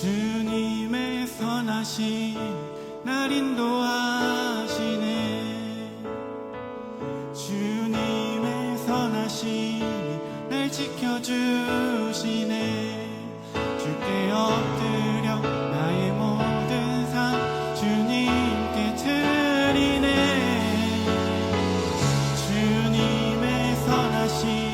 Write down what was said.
주님의 선하신 날 인도하시네. 주님의 선하신 날 지켜주시네. 주께 엎드려 나의 모든 삶 주님께 드리네. 주님의 선하신